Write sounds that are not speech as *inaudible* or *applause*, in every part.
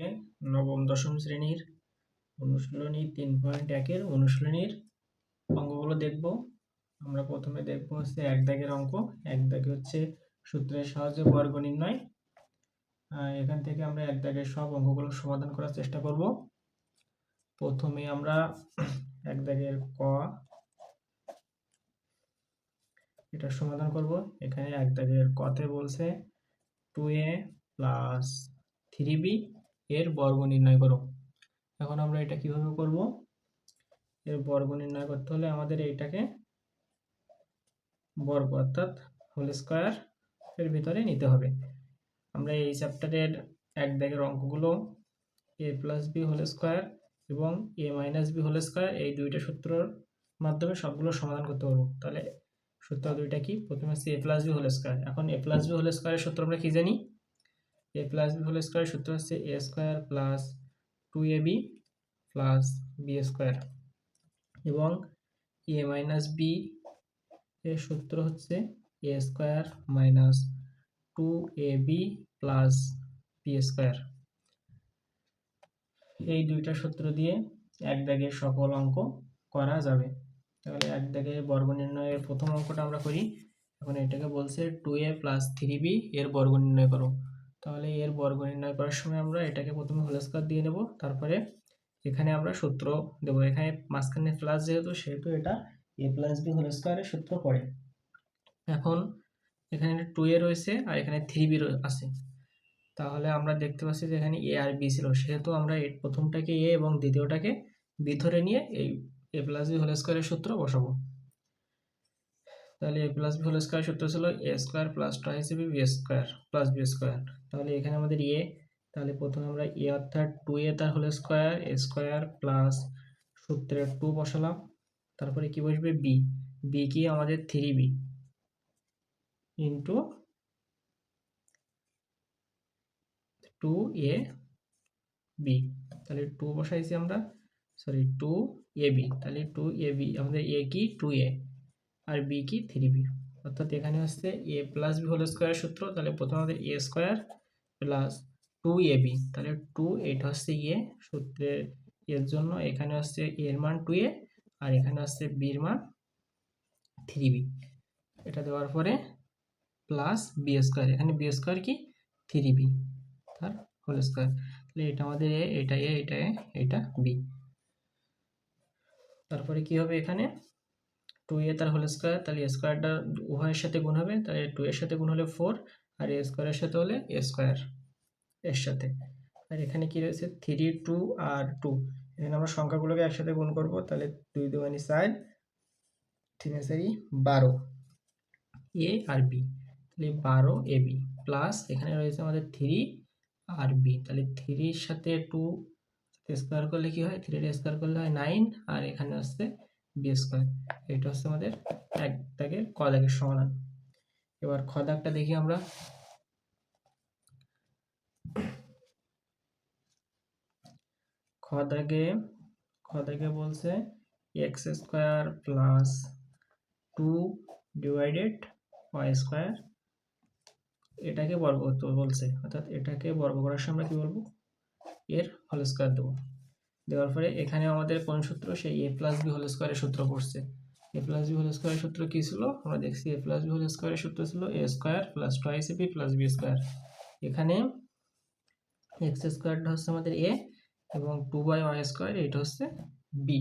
এ নবম, দশম শ্রেণির অনুশীলনী তিন পয়েন্ট একের অনুশীলনীর অঙ্কগুলো দেখব। আমরা প্রথমে দেখব হচ্ছে এক দাগের অঙ্ক। এক দাগে হচ্ছে সূত্রের সাহায্যে বর্গ নির্ণয়। এখান থেকে আমরা এক দাগের সব অঙ্কগুলো সমাধান করার চেষ্টা করব। প্রথমে আমরা এক দাগের ক, এটা সমাধান করব। এখানে এক দাগের কতে বলছে two A plus three B. এর বর্গ নির্ণয় করো। এখন আমরা এটা কীভাবে করব? এর বর্গ নির্ণয় করতে হলে আমাদের এইটাকে বর্গ অর্থাৎ হোল স্কোয়ার এর ভিতরে নিতে হবে। আমরা এই চ্যাপ্টারের এক দাগের অঙ্কগুলো A plus B whole square এবং A minus B whole square এই দুইটা সূত্রর মাধ্যমে সবগুলো সমাধান করতে পারব। তাহলে সূত্র দুইটা কি? প্রথমে হচ্ছে A plus B whole square এখন এ প্লাস বি হোল স্কোয়ারের সূত্র আমরা কি জানি? এ প্লাস বি হোল স্কোয়ারের সূত্র হচ্ছে A square plus two A B plus B square এবং এ মাইনাস বি এর সূত্র হচ্ছে A square minus two A B plus B square এই দুইটা সূত্র দিয়ে এক দাগের সকল অঙ্ক করা যাবে। তাহলে এক দাগে বর্গ নির্ণয়ের প্রথম অঙ্কটা আমরা করি। এখন এটাকে বলছে two A plus three B এর বর্গ নির্ণয় করো। তাহলে এর বর্গ নির্ণয় করার সময় আমরা এটাকে প্রথমে হোল স্কোয়ার দিয়ে নেব, তারপরে এখানে আমরা সূত্র দেব। এখানে মাঝখানে প্লাস যেহেতু, সেহেতু এটা এ প্লাস বি হোল স্কোয়ারের সূত্র পড়ে। এখন এখানে টু এ রয়েছে আর এখানে থ্রি বি আছে। তাহলে আমরা দেখতে পাচ্ছি যে এখানে এ আর বি ছিল। সেহেতু আমরা প্রথমটাকে এ এবং দ্বিতীয়টাকে বি ধরে নিয়ে এই এ প্লাস বি হোল স্কোয়ারের সূত্র বসাবো। তাহলে A plus B whole square সূত্র ছিল এ স্কোয়ার প্লাস টু হিসেবে B square plus B square তাহলে এখানে আমাদের এ তাহলে প্রথমে আমরা এ অর্থাৎ টু এ তার whole square A square plus সূত্রের টু বসালাম। তারপরে কি বসবে? বি বি কি আমাদের three B into two A B তাহলে টু বসাইছি আমরা সরি টু এ বি তাহলে টু এ বি আমাদের এ কি? টু এ আর বি কি? থ্রি বি অর্থাৎ এখানে হচ্ছে A plus B whole square সূত্র। তাহলে প্রথমে আমাদের A square plus two A B তাহলে টু এটা হচ্ছে এ সূত্রের এর জন্য। এখানে হচ্ছে এর মান টু এ আর এখানে হচ্ছে বির মান থ্রি বি এটা দেওয়ার পরে প্লাস বি স্কোয়ার এখানে বি স্কোয়ার কি? থ্রি বি তার হোল স্কোয়ার তাহলে এটা আমাদের এ এটা এ এটা এ এটা বি তারপরে কি হবে এখানে? টু এ তার হোল স্কোয়ার তাহলে স্কোয়ারটা উভয়ের সাথে গুণ হবে, তাহলে টু এর সাথে গুণ হলে ফোর আর এ স্কোয়ারের সাথে হলে এ স্কোয়ার এর সাথে। আর এখানে কি রয়েছে? থ্রি টু আর টু এখানে আমরা সংখ্যাগুলোকে একসাথে গুণ করব, তাহলে দুই দুয়ানি চার, তিন চারি বারো। এ আর বি তাহলে বারো এ বি প্লাস এখানে রয়েছে আমাদের থ্রি আর বি তাহলে থ্রির সাথে টু স্কোয়ার করলে কি হয়? থ্রির স্কোয়ার করলে হয় নাইন আর এখানে হচ্ছে বি স্কোয়ার এটা হচ্ছে আমাদের এক দাগের ক সমাধান। এবার খ দেখি আমরা। খ দাগে বলছে X square plus two divided Y square এটাকে বর্গ করতে বলছে। অর্থাৎ এটাকে বর্গ করার সময় আমরা কি বলব? এর হোল স্কোয়ার দেবো। দেওয়ার পরে এখানে আমাদের কোন সূত্র? সেই এ প্লাস বি হোল স্কোয়ারের সূত্র পড়ছে। এ প্লাস বি হোল স্কোয়ারের সূত্র কী ছিল? আমরা দেখছি এ প্লাস বি হোল স্কোয়ারের সূত্র ছিল A square plus two B plus B square এখানে এক্স স্কোয়ারটা হচ্ছে আমাদের এ এবং টু বাই ওয়াই স্কোয়ার এটা হচ্ছে বি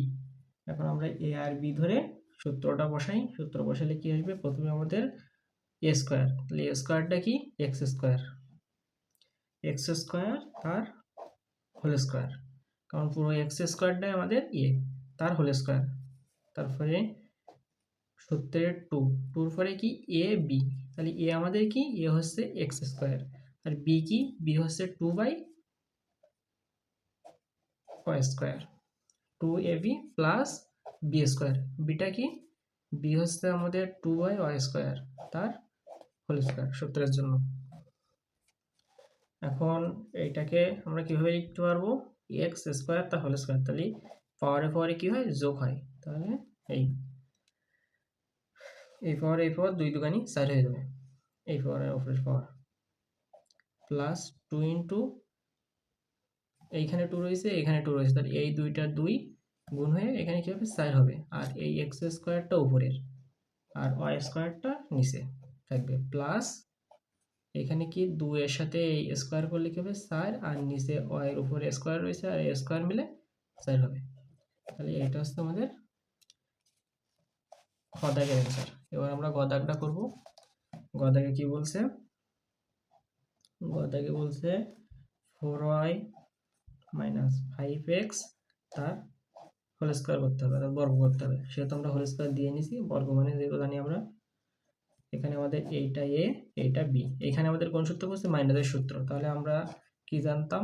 এখন আমরা এ আর বি ধরে সূত্রটা বসাই। সূত্র বসালে কি আসবে? প্রথমে আমাদের এ স্কোয়ার তাহলে এ স্কোয়ারটা কি? এক্স স্কোয়ার এক্স স্কোয়ার তার হোল স্কোয়ার কারণ পুরো এক্স স্কোয়ারটাই আমাদের এ তার হোল স্কোয়ার তারপরে সত্তরের টু টুর পরে কি? এ বি তাহলে এ আমাদের কি? এ হচ্ছে এক্স স্কোয়ার আর বি কি? বি হচ্ছে two by square two A B plus B square beta কি? বি হচ্ছে আমাদের টু বাই ওয়াই স্কোয়ার তার হোল স্কোয়ার সূত্রের জন্য। এখন এইটাকে আমরা কীভাবে লিখতে পারব? এক্স স্কোয়ার তার হোল স্কোয়ার তাহলে পাওয়ারে পাওয়ারে কি হয়? যোগ হয়। তাহলে এই এই পাওয়ার এই পাওয়ার দুই দুগানি চার হয়ে যাবে। এই পাওয়ারের অপরের পাওয়ার প্লাস টু ইন্টু এইখানে টু রয়েছে, এখানে টু রয়েছে। তাহলে এই দুইটা দুই গুণ হয়ে এখানে কী হবে? চার হবে। আর এই এক্স স্কোয়ারটা উপরের। আর ওয়াই স্কোয়ারটা নিচে থাকবে। প্লাস এখানে কি দুইয়ের সাথে এই স্কোয়ার করলে কি হবে? চার আর নিচে ওয়াইয়ের উপরে স্কোয়ার রয়েছে আর স্কোয়ার মিলে চার হবে। তাহলে এটা হচ্ছে আমাদের গদাগের অ্যান্সার এবার আমরা গদাগটা করব। গদাগে কি বলছে? গদাগে বলছে four Y minus five X তার হোল স্কোয়ার করতে হবে, অর্থাৎ বর্গ করতে হবে। সেহেতু আমরা হোল স্কোয়ার দিয়ে নিছি, বর্গ মানে যেগুলো জানি আমরা, এখানে আমাদের এইটা এ এইটা বি এখানে আমাদের কোন সূত্র বলছে? মাইনাসের সূত্র। তাহলে আমরা কি জানতাম?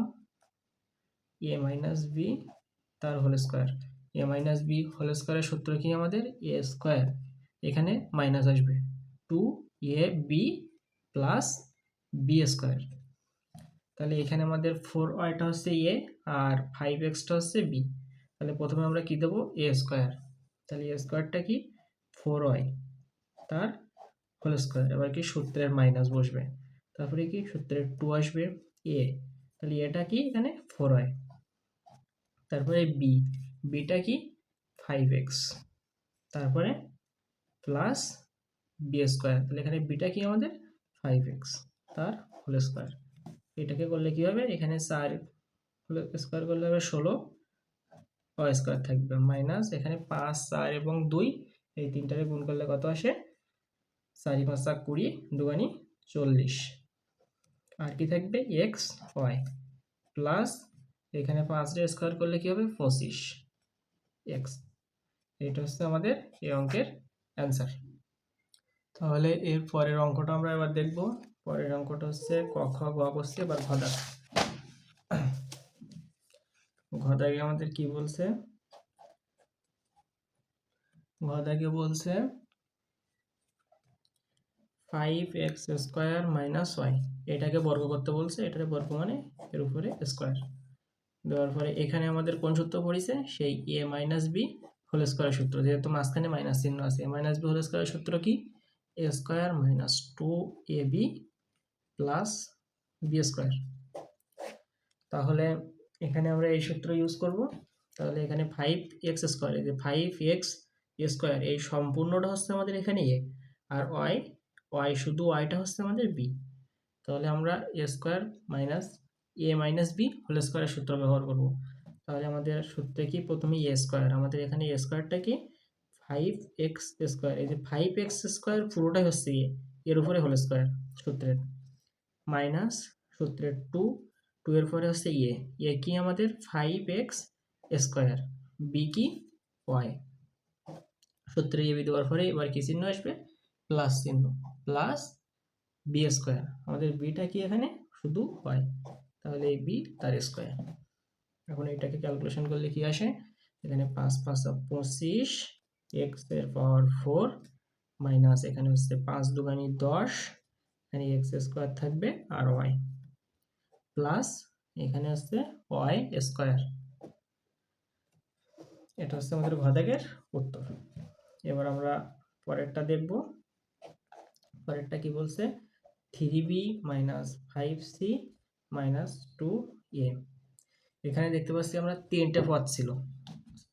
এ মাইনাস বি তার whole square A minus B whole স্কোয়ারের সূত্র কি আমাদের? এ স্কোয়ার এখানে মাইনাস আসবে। Two A B plus B square তাহলে এখানে আমাদের ফোর ওয়াইটা হচ্ছে এ আর ফাইভ এক্সটা হচ্ছে বি তাহলে প্রথমে আমরা কি দেবো? এ স্কোয়ার তাহলে এ স্কোয়ারটা কি? ফোর ওয়াই তার হোল স্কোয়ার এবার কি সূত্রের মাইনাস বসবে? তারপরে কি সূত্রের টু আসবে? এ তাহলে এটা কি এখানে ফোর হয়। তারপরে বি বিটা কি ফাইভ এক্স তারপরে প্লাস বি স্কোয়ার তাহলে এখানে বিটা কি আমাদের ফাইভ এক্স তার হোল স্কোয়ার এটাকে করলে কি হবে? এখানে চার হোল স্কোয়ার করলে হবে ষোলো ওয়াই স্কোয়ার থাকবে। মাইনাস এখানে পাঁচ, চার এবং দুই, এই তিনটারে গুণ করলে কত আসে? চারি পাঁচ কুড়ি, দুগানি চল্লিশ। আর কি থাকবে? এক্স ওয়াই প্লাস এখানে পাঁচটা স্কোয়ার করলে কি হবে? পঁচিশ। এক্স এটা হচ্ছে আমাদের এই অঙ্কের অ্যান্সার তাহলে এর পরের অঙ্কটা আমরা এবার দেখব। পরের অঙ্কটা হচ্ছে ক, খ, গ এবার ঘদা ঘদাকে আমাদের কি বলছে? ঘদাকে বলছে five X square minus Y এটাকে বর্গ করতে বলছে, এটাকে বর্গ মানে এর উপরে স্কোয়ার দেওয়ার পরে এখানে আমাদের কোন সূত্র পড়েছে? সেই A minus B whole square সূত্র। যেহেতু মাঝখানে মাইনাস চিহ্ন আছে A minus B whole square সূত্র কি? A square minus two A B plus B square তাহলে এখানে আমরা এই সূত্র ইউজ করব। তাহলে এখানে ফাইভ এক্স স্কোয়ার যে ফাইভ এক্স স্কোয়ার এই সম্পূর্ণটা হচ্ছে আমাদের এখানে এ আর ওয়াই ওয়াই শুধু ওয়াইটা হচ্ছে আমাদের বি তাহলে আমরা A square minus A minus B whole স্কোয়ারের সূত্র ব্যবহার করব। তাহলে আমাদের সূত্রে কি? প্রথমে এ স্কোয়ার আমাদের এখানে এ স্কোয়ারটা কি? ফাইভ এক্স স্কোয়ার এই যে ফাইভ এক্স স্কোয়ার পুরোটাই হচ্ছে এ এর উপরে হোল স্কোয়ার সূত্রের। মাইনাস সূত্রের টু টু এর পরে হচ্ছে এ এ কি আমাদের? ফাইভ এক্স স্কোয়ার বি কি? ওয়াই সূত্রে এ বি দেওয়ার পরে এবার কি চিহ্ন আসবে? প্লাস চিহ্ন, প্লাস বি স্কোয়ার। আমাদের বিটা কি এখানে? শুধু হয় তাহলে এই বি তার স্কোয়ার। এখন এটাকে ক্যালকুলেশন করলে কি আসে? এখানে পাঁচ পাঁচ পঁচিশ এক্সের পাওয়ার ফোর মাইনাস এখানে হচ্ছে পাঁচ দুগানি দশ, এখানে এক্স স্কোয়ার থাকবে আর ওয়াই প্লাস এখানে হচ্ছে ওয়াই স্কোয়ার। এটা হচ্ছে আমাদের ঘদাগের উত্তর। এবার আমরা পরেরটা দেখব। পরেরটা কি বলছে? Three B minus five C minus two A এখানে দেখতে পাচ্ছি আমরা তিনটে পদ ছিল।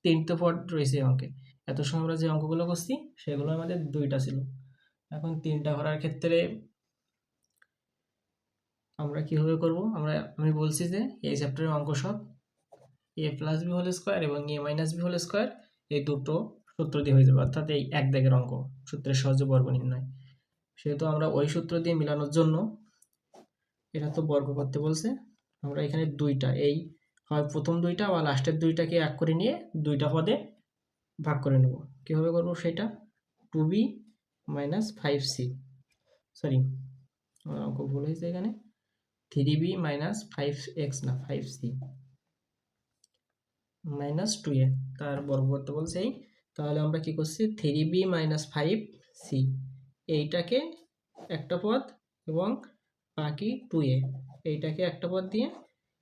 তিনটে পদ রয়েছে অঙ্কে। এত সময় আমরা যে অঙ্কগুলো করছি, সেগুলো আমাদের দুইটা ছিল। এখন তিনটা করার ক্ষেত্রে আমরা কীভাবে করব? আমরা, আমি বলছি যে এই চ্যাপ্টারের অঙ্ক সব A plus B whole square এবং A minus B whole square, এই দুটো সূত্র দিয়ে হয়ে যাবে। অর্থাৎ এই এক দাগের অঙ্ক। সূত্রের সহজে বর্গ নির্ণয়। সেহেতু আমরা ওই সূত্র দিয়ে মিলানোর জন্য এটা তো বর্গ করতে বলছে। আমরা এখানে দুইটা, এই হয় প্রথম দুইটা বা লাস্টের দুইটাকে এক করে নিয়ে দুইটা পদে ভাগ করে নেব। কীভাবে করব সেটা? Two B minus five C, sorry অঙ্ক ভুল হয়েছে এখানে। Three B minus five X না, five C minus two A, তার বর্গ করতে বলছে এই। তাহলে আমরা কি করছি? Three B minus five C এইটাকে একটা পদ এবং বাকি টু এ। এইটাকে একটা পদ দিয়ে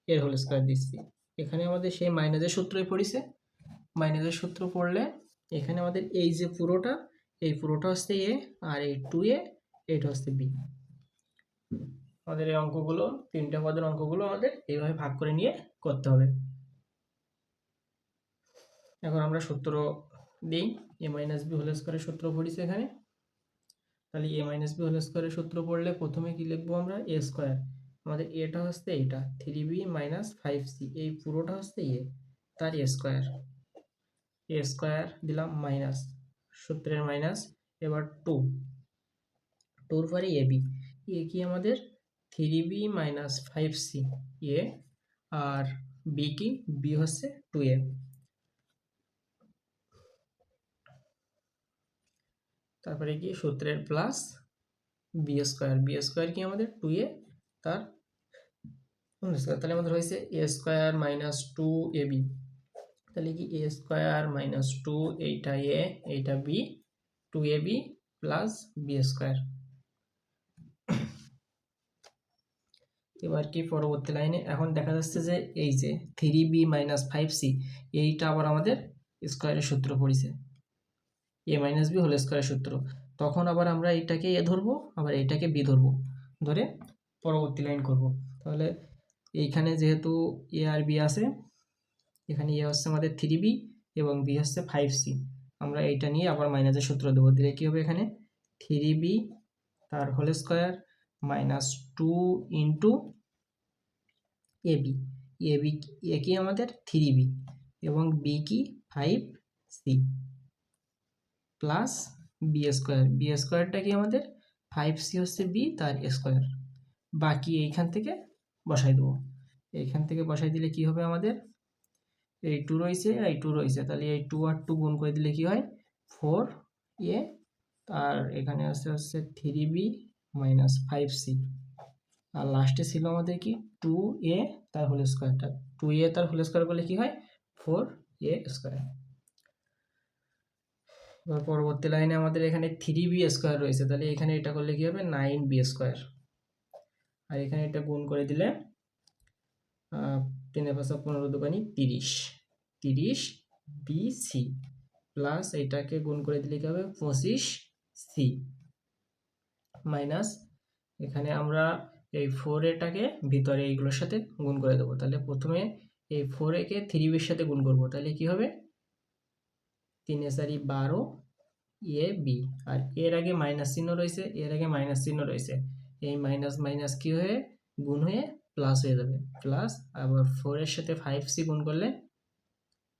এর হোল স্কোয়ার দিচ্ছি। এখানে আমাদের সেই মাইনাসের সূত্রই পড়েছে। মাইনাসের সূত্র পড়লে এখানে আমাদের এই যে পুরোটা, এই পুরোটা হচ্ছে এ আর এই টু এ এইটা হচ্ছে বি আমাদের এই অঙ্কগুলো, তিনটে পদের অঙ্কগুলো আমাদের এইভাবে ভাগ করে নিয়ে করতে হবে। এখন আমরা সূত্র দিই। এ মাইনাস বি হোল স্কোয়ারের সূত্র পড়িছি এখানে। তাহলে এ মাইনাস বি হোল স্কোয়ারের সূত্র পড়লে প্রথমে কি লিখব আমরা? এ স্কোয়ার আমাদের এটা হচ্ছে এইটা three B minus five C এই পুরোটা হচ্ছে এ তার এ স্কোয়ার এ স্কোয়ার দিলাম মাইনাস সূত্রের মাইনাস এবার টু টুর পরে এ বি এ কি আমাদের? Three B minus five C A R B কি? বি হচ্ছে টু এ তারপরে কি সূত্রের plus B square B square কি আমাদের? টু এ তার তাহলে আমাদের হয়েছে A square minus two A B তাহলে কি এ স্কোয়ার মাইনাস টু এইটা এ এইটা B two A B plus B square এবার কি পরবর্তী লাইনে? এখন দেখা যাচ্ছে যে এই যে three B minus five C এইটা আবার আমাদের স্কোয়ারের সূত্র পড়েছে। এ মাইনাস বি হোল স্কোয়ারের সূত্র। তখন আবার আমরা এইটাকে এ ধরবো, আবার এইটাকে বি ধরবো। ধরে পরবর্তী লাইন করব। তাহলে এইখানে যেহেতু এ আর বি আছে, এখানে এ হচ্ছে আমাদের থ্রি বি এবং বি হচ্ছে ফাইভ সি আমরা এইটা নিয়ে আবার মাইনাসের সূত্র দেবো। দিলে কী হবে এখানে? থ্রি বি তার whole square minus two into A B A B A কি আমাদের? থ্রি বি এবং বি কি? Five C plus B square B স্কোয়ারটা কি আমাদের? ফাইভ সি হচ্ছে বি তার স্কোয়ার বাকি এইখান থেকে বসাই দেবো। এইখান থেকে বসাই দিলে কি হবে আমাদের? এই টু রয়েছে এই টু রয়েছে। তাহলে এই টু আর টু গুণ করে দিলে কি হয়? ফোর এ আর এখানে আসছে হচ্ছে three B minus five C আর লাস্টে ছিল আমাদের কি? টু এ তার হোল স্কোয়ারটা টু এ তার হোল স্কোয়ার করলে কি হয়? ফোর এ স্কোয়ার পরবর্তী লাইনে আমাদের এখানে থ্রি বি স্কোয়ার রয়েছে। তাহলে এখানে এটা করলে কি হবে? নাইন বি স্কোয়ার আর এখানে এটা গুণ করে দিলে তিনে পাঁচশো পনেরো দোকানি তিরিশ। তিরিশ বি সি প্লাস এটাকে গুণ করে দিলে কি হবে? পঁচিশ সি মাইনাস এখানে আমরা এই ফোর এটাকে ভিতরে এইগুলোর সাথে গুণ করে দেবো। তাহলে প্রথমে এই ফোর একে থ্রি বির সাথে গুণ করব। তাহলে কি হবে? তিনে চারি বারো, এ, বি। আর এর আগে মাইনাস চিহ্ন রয়েছে, এর আগে মাইনাস চিহ্ন রয়েছে। এই মাইনাস মাইনাস কি হয়ে, গুণ হয়ে প্লাস হয়ে যাবে। প্লাস আবার ফোরের সাথে ফাইভ সি গুণ করলে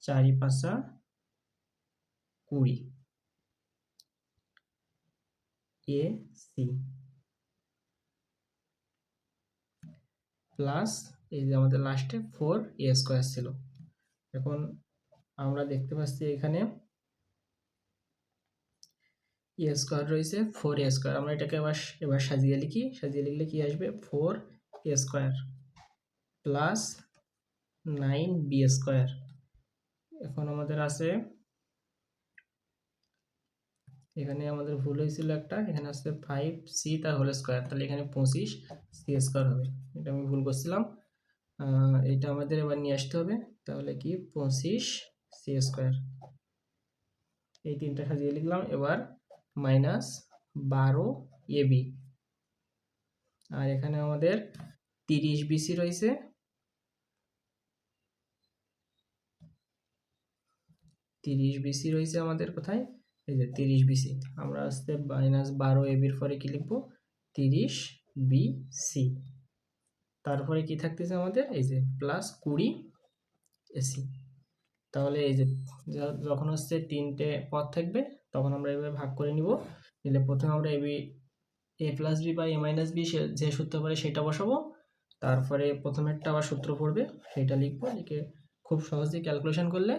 চারি পাঁচা কুড়ি। এ সি প্লাস এই যে আমাদের লাস্টে ফোর এ স্কোয়ার ছিল। এখন আমরা দেখতে পাচ্ছি এখানে এ স্কোয়ার রয়েছে ফোর এ স্কোয়ার আমরা এটাকে এবার এবার সাজিয়ে লিখি। সাজিয়ে লিখলে কি আসবে? Four A square plus nine B square এখন আমাদের আছে, এখানে আমাদের ভুল হয়েছিল একটা। এখানে আসছে ফাইভ সি তার হোল স্কোয়ার তাহলে এখানে পঁচিশ সি স্কোয়ার হবে। এটা আমি ভুল করছিলাম। এটা আমাদের এবার নিয়ে আসতে হবে। তাহলে কি? পঁচিশ সি স্কোয়ার এই তিনটা সাজিয়ে লিখলাম। এবার মাইনাস বারো এবি আর এখানে আমাদের তিরিশ বিসি রয়েছে। তিরিশ বিসি রয়েছে আমাদের কোথায়? এই যে তিরিশ বিসি আমরা আসতে মাইনাস বারো এবির পরে কি লিখব? তিরিশ বি সি। তারপরে কি থাকতেছে আমাদের? এই যে প্লাস কুড়ি এসি তাহলে এই যে যখন হচ্ছে তিনটে পদ থাকবে তখন আমরা এভাবে ভাগ করে নিব। নিলে প্রথমে আমরা এবি, এ প্লাস বি বা এ মাইনাস বি যে সূত্র পারে সেটা বসাবো। তারপরে প্রথমেরটা আবার সূত্র পড়বে, সেটা লিখব, লিখে খুব সহজেই ক্যালকুলেশন করলে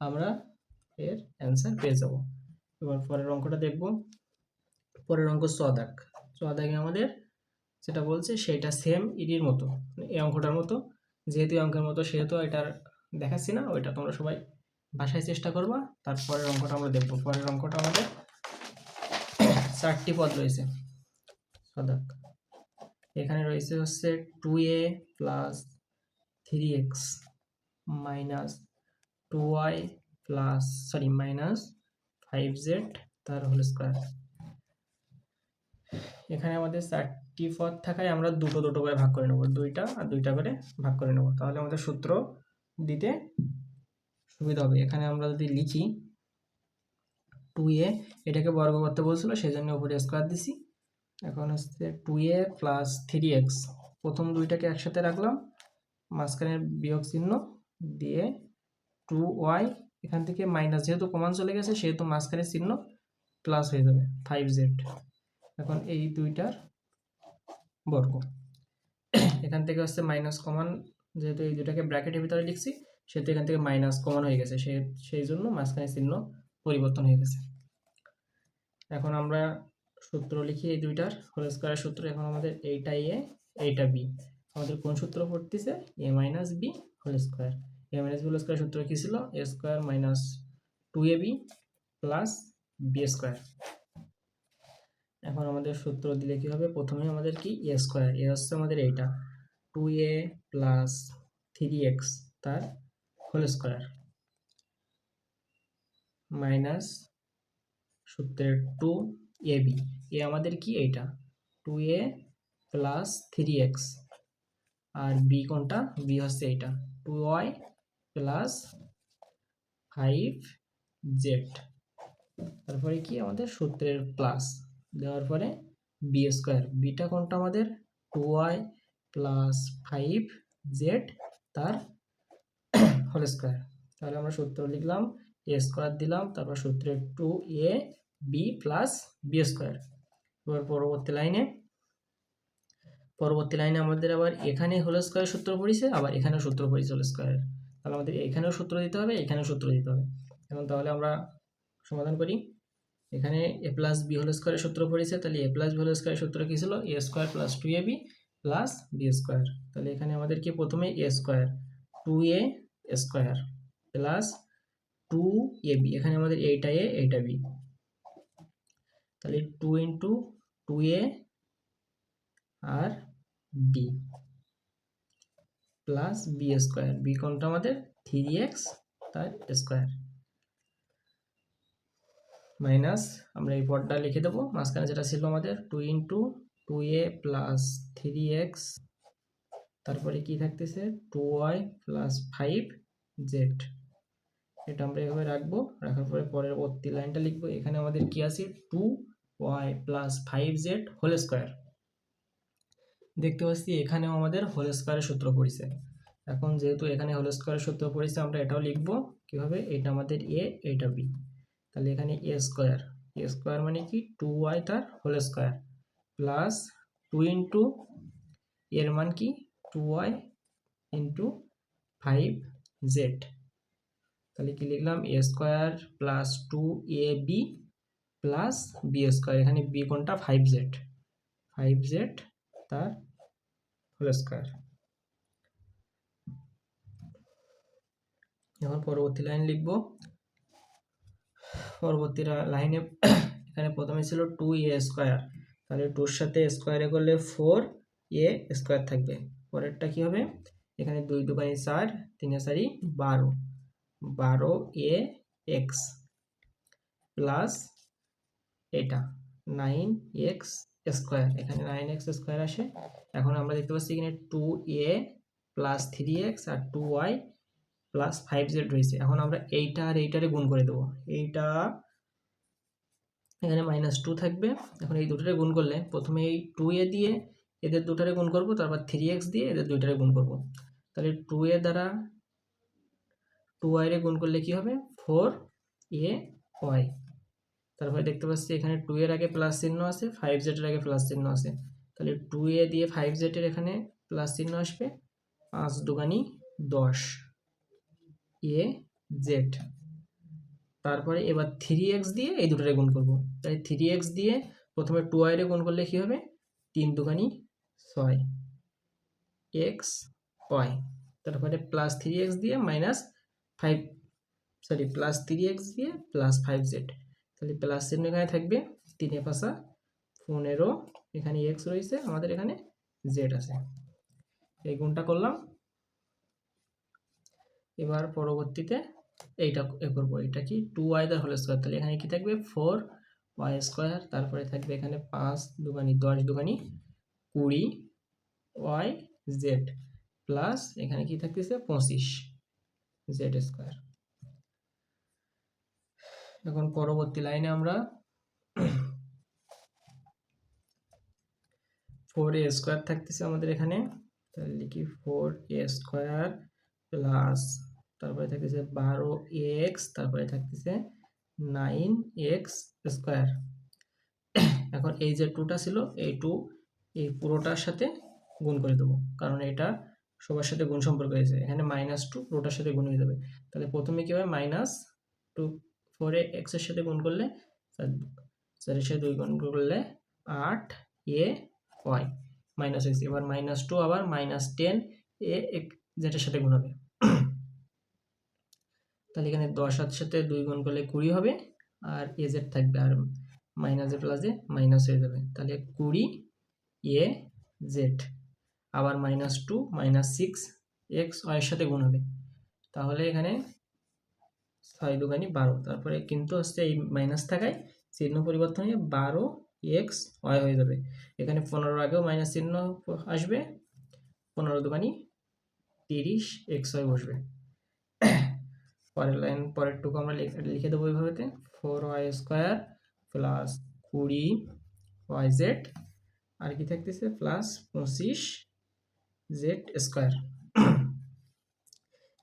আমরা এর অ্যান্সার পেয়ে যাব। এবার পরের অঙ্কটা দেখব। পরের অঙ্ক সদাক সদাকে আমাদের যেটা বলছে সেটা সেম ইডির মতো এই অঙ্কটার মতো। যেহেতু অঙ্কের মতো, সেহেতু এটার দেখাচ্ছি না, ওইটা তোমরা সবাই বাসায় চেষ্টা করবা, তারপরের অঙ্কটা আমরা দেখব। পরের অঙ্কটা আমাদের *coughs* চারটি পদ রয়েছে। সদাক এখানে রয়েছে হচ্ছে two A plus three X minus two Y plus sorry minus five Z তার হোল স্কোয়ার এখানে আমাদের চারটি পদ থাকায় আমরা দুটো দুটো করে ভাগ করে নেব, দুইটা আর দুইটা করে ভাগ করে নেব। তাহলে আমাদের সূত্র দিতে সুবিধা হবে। এখানে আমরা যদি লিখি টু এ এটাকে বর্গ করতে বলছিল সেই জন্য উপরে স্কোয়ার দিছি। এখন হচ্ছে two A plus three X প্রথম দুইটাকে একসাথে রাখলাম, মাঝখানের বিয়োগ চিহ্ন দিয়ে টু ওয়াই এখান থেকে মাইনাস যেহেতু কমান চলে গেছে, সেহেতু মাঝখানের চিহ্ন প্লাস হয়ে যাবে ফাইভ জেড এখন এই দুইটার বর্গ। এখান থেকে হচ্ছে মাইনাস কমান যেহেতু এই দুটাকে ব্র্যাকেটের ভিতরে লিখছি সেহেতু এখান থেকে মাইনাস কমন হয়ে গেছে। সে, সেই জন্য মাঝখানে চিহ্ন পরিবর্তন হয়ে গেছে। এখন আমরা সূত্র লিখি এই দুইটার। হোল স্কোয়ারের সূত্র এখন আমাদের এইটা এ এইটা বি আমাদের কোন সূত্র পড়তেছে? A minus B whole square A minus B whole square সূত্র কী ছিল? A square minus two A B plus B square এখন আমাদের সূত্র দিলে কি হবে? প্রথমে আমাদের কি? এ স্কোয়ার এ হচ্ছে আমাদের এইটা। Two A plus three X তার হোল স্কোয়ার মাইনাস সূত্রের টু এ বি এ আমাদের কি এইটা? Two A plus three X R B কোনটা? বি হচ্ছে এইটা। Two Y plus five Z তারপরে কি আমাদের? সূত্রের প্লাস দেওয়ার পরে বি স্কোয়ার বিটা কোনটা আমাদের? Two Y plus five Z তার হোল স্কোয়ার তাহলে আমরা সূত্র লিখলাম এ স্কোয়ার দিলাম, তারপর সূত্রে two A B plus B square এবার পরবর্তী লাইনে পরবর্তী লাইনে আমাদের আবার এখানে হোল স্কোয়ার সূত্র পড়েছে, আবার এখানেও সূত্র পড়েছে হোল স্কোয়ার তাহলে আমাদের এখানেও সূত্র দিতে হবে, এখানেও সূত্র দিতে হবে। এখন তাহলে আমরা সমাধান করি। এখানে এ প্লাস বি হোল স্কোয়ারের সূত্র পড়েছে, তাহলে এ প্লাস বি হোল স্কোয়ারের সূত্র কী ছিল? A square plus two A B plus B square তাহলে এখানে আমাদের কি প্রথমে A square two A square plus two A B এখানে আমাদের এইটা এ এইটা বি তাহলে two into two A R B plus B square B কোনটা আমাদের? থ্রি এক্স তার স্কোয়ার মাইনাস আমরা এই পদটা লিখে দেবো। মাঝখানে যেটা ছিল আমাদের two into two A plus three X তারপরে কি থাকতেছে? Two Y plus five Z এটা আমরা এভাবে রাখব, রাখার পরে পরের পরবর্তী লাইনটা লিখব। এখানে আমাদের কি আছে? Two Y plus five Z whole square দেখতে পাচ্ছি এখানেও আমাদের হোল স্কোয়ারের সূত্র পড়েছে। এখন যেহেতু এখানে হোল স্কোয়ারের সূত্র পড়েছে, আমরা এটাও লিখব। কীভাবে? এটা আমাদের এ এটা বি তাহলে এখানে এ স্কোয়ার এ স্কোয়ার মানে কি? টু ওয়াই তার whole square plus two into এর মান কি? Two Y into five Z তাহলে কি লিখলাম? A square plus two A B plus B square এখানে বি কোনটা? ফাইভ জেড ফাইভ জেড তার হোল স্কোয়ার এখন পরবর্তী লাইন লিখব। পরবর্তী লাইনে *coughs* এখানে প্রথমে ছিল টু এ স্কোয়ার তাহলে টুর সাথে স্কোয়ারে করলে ফোর এ স্কোয়ার থাকবে। পরেরটা কি হবে? এখানে দুই দোকানে চার, তিন চারি, বারো। বারো এ এক্স প্লাস এটা, নাইন এক্স স্কোয়ার। এখানে নাইন এক্স স্কোয়ার আসে। এখন আমরা দেখতে পাচ্ছি এখানে two A plus three X R two Y plus five Z রয়েছে। এখন আমরা এইটা আর এইটারে গুণ করে দেবো। এইটা এখানে মাইনাস টু থাকবে। এখন এই দুটারে গুণ করলে প্রথমে এই টু এ দিয়ে এদের দুটারে গুণ করব, তারপর থ্রি এক্স দিয়ে এদের দুইটারে গুণ করব। তাহলে টু এ দ্বারা টু ওয়াইরে গুণ করলে কি হবে? ফোর এ ওয়াই তারপরে দেখতে পাচ্ছি এখানে টু এর আগে প্লাস চিহ্ন আছে ফাইভ জেডের আগে প্লাস চিহ্ন আছে। তাহলে টু এ দিয়ে ফাইভ জেডের এখানে প্লাস চিহ্ন আসবে, পাঁচ দোকানি দশ এ জেড তারপরে এবার থ্রি এক্স দিয়ে এই দুটোরে গুণ করব। তাই থ্রি এক্স দিয়ে প্রথমে টু আইরে গুণ করলে কী হবে? তিন দোকানি ছয়। এক্স ওয়াই তারপরে প্লাস থ্রি এক্স দিয়ে minus five sorry plus three X দিয়ে প্লাস ফাইভ জেড তাহলে প্লাস চিহ্ন এখানে থাকবে, তিনে পাশা পনেরো, এখানে এক্স রয়েছে, আমাদের এখানে জেড আছে। এই গুণটা করলাম। এবার পরবর্তীতে এইটা এ করব, এটা কি টু ওয়াই দার হোল স্কোয়ার তাহলে এখানে কি থাকবে? ফোর ওয়াই স্কোয়ার তারপরে থাকবে এখানে পাঁচ দুগানি দশ দুগানি কুড়ি ওয়াই জেড প্লাস এখানে কি থাকতেছে? পঁচিশ জেড স্কোয়ার। এখন পরবর্তী লাইনে আমরা ফোর এ স্কোয়ার থাকতেছে আমাদের এখানে। তাহলে লিখি ফোর এ স্কোয়ার প্লাস তারপরে থাকতেছে বারো এক্স, তারপরে থাকতেছে নাইন এক্স স্কোয়ার। এখন এই যে টুটা ছিল, এই টু এই পুরোটার সাথে গুণ করে দেবো। কারণ এটা সবার সাথে গুণ সম্পর্ক হয়েছে। এখানে মাইনাস টু পুরোটার সাথে গুণ হয়ে যাবে। তাহলে প্রথমে কী হবে মাইনাস টু ফোরে এক্সের সাথে গুণ করলে চারের সাথে দুই গুণ করলে আট এ ওয়াই মাইনাস হয়েছে এবার মাইনাস টু আবার মাইনাস টেন এ যেটার সাথে গুণ হবে। তাহলে এখানে দশ হাত সাথে দুই গুণ করলে কুড়ি হবে, আর এ জেড থাকবে, আর মাইনাসে প্লাসে মাইনাস হয়ে যাবে। তাহলে কুড়ি এ জেড আবার minus two minus six X ওয়াইয়ের সাথে গুণ হবে। তাহলে এখানে ছয় দুগানি বারো। তারপরে কিন্তু হচ্ছে এই মাইনাস থাকায় চিহ্ন পরিবর্তন হয়ে বারো এক্স ওয়াই হয়ে যাবে। এখানে পনেরোর আগেও মাইনাস চিহ্ন আসবে। পনেরো দুগানি তিরিশ এক্স ওয়াই বসবে। পরের লাইন পরের টুকু আমরা লিখে দেবো এইভাবেতে। ফোর ওয়াই স্কোয়ার প্লাস কুড়ি ওয়াই জেড আর কি থাকতেছে? প্লাস পঁচিশ জেড স্কোয়ার।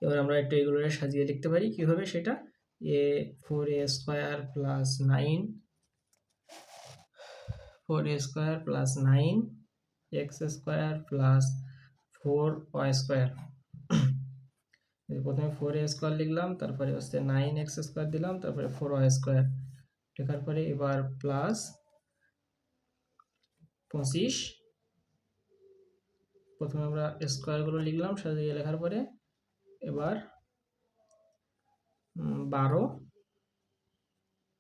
এবার আমরা একটু এগুলো সাজিয়ে লিখতে পারি। কীভাবে সেটা? এ four A square plus nine, four A square plus nine, X square plus four Y square. প্রথমে ফোর এ স্কোয়ার লিখলাম, তারপরে হচ্ছে নাইন এক্স স্কোয়ার দিলাম, তারপরে ফোর ওয়াই স্কোয়ার। লেখার পরে এবার প্লাস পঁচিশ। প্রথমে আমরা স্কোয়ারগুলো লিখলাম সাজিয়ে লেখার পরে এবার বারো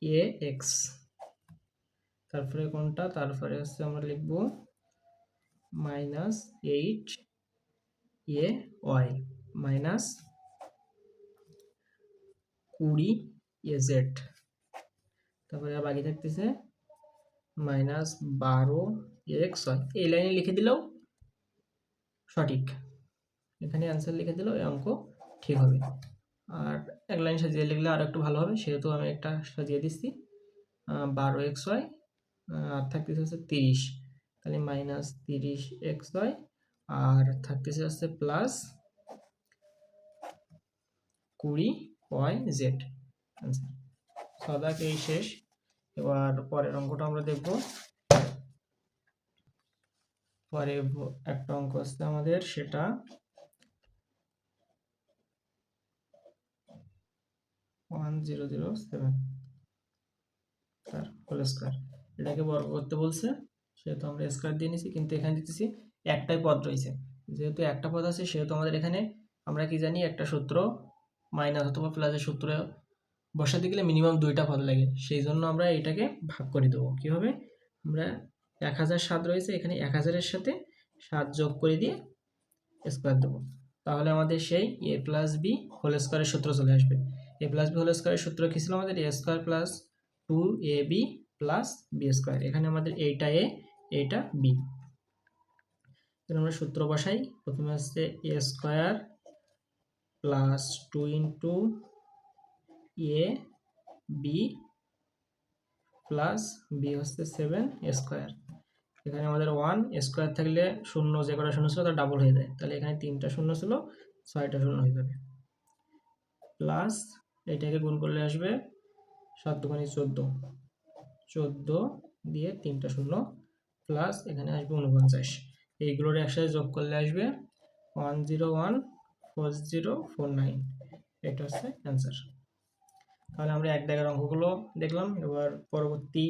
এ এক্স। তারপরে কোনটা? তারপরে হচ্ছে আমরা লিখব minus eight A Y, minus কুড়ি এ জেড। তারপরে বাকি থাকতেছে মাইনাস বারো এক্স ওয়াই এই লাইনে লিখে দিলেও সঠিক। এখানে অ্যান্সার লিখে দিলেও এই অঙ্ক ঠিক হবে। আর এক লাইন সাজিয়ে লিখলে আর একটু ভালো হবে, সেহেতু আমি একটা সাজিয়ে দিচ্ছি। বারো এক্স ওয়াই আর থাকতেছে হচ্ছে তিরিশ। তাহলে মাইনাস তিরিশ এক্স ওয়াই আর থাকতেছে হচ্ছে প্লাস কুড়ি ওয়াই জেড আনসার সদাক শেষ। এবার পরের অঙ্কটা আমরা দেখব। পরে একটা অঙ্ক আসছে আমাদের, সেটা ওয়ান জিরো জিরো সেভেন তার হোল এটাকে বর্গ করতে বলছে, সেহেতু আমরা স্কোয়ার দিয়ে নিছি, কিন্তু এখানে দিতেছি একটাই পদ রয়েছে। যেহেতু একটা পদ আছে, সেহেতু আমাদের এখানে আমরা কি জানি, একটা সূত্র মাইনাস অথবা প্লাসের সূত্র বসাতে গেলে মিনিমাম দুইটা পদ লাগে। সেই জন্য আমরা এটাকে ভাগ করে দেবো। কীভাবে আমরা এক হাজার সাত রয়েছে, এখানে এক হাজারের সাথে সাত যোগ করে দিয়ে স্কোয়ার দেবো। তাহলে আমাদের সেই এ প্লাস বি হোল স্কোয়ারের সূত্র চলে আসবে। এ প্লাস বি হোল স্কোয়ারের সূত্র কী ছিল আমাদের? A square plus two A B plus B square এখানে আমাদের এইটা এ এইটা বি আমরা সূত্র বসাই। প্রথমে হচ্ছে A square plus two into A B plus B হচ্ছে সেভেন স্কোয়ার এখানে আমাদের ওয়ান স্কোয়ার থাকলে শূন্য যে কটা শূন্য ছিল তার ডাবল হয়ে যায়। তাহলে এখানে তিনটা শূন্য ছিল, ছয়টা শূন্য হয়ে যাবে। প্লাস এটাকে গুণ করলে আসবে সাত দুখানি চোদ্দ। চোদ্দ দিয়ে তিনটা শূন্য প্লাস এখানে আসবে উনপঞ্চাশ। এইগুলোর একসাথে যোগ করলে আসবে one zero one four zero four nine এটা হচ্ছে অ্যান্সার তাহলে আমরা এক দাগের অঙ্কগুলো দেখলাম, এবার পরবর্তী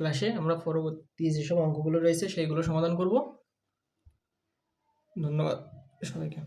ক্লাসে আমরা পরবর্তী যেসব অঙ্কগুলো রয়েছে সেইগুলো সমাধান করব। ধন্যবাদ সবাইকে।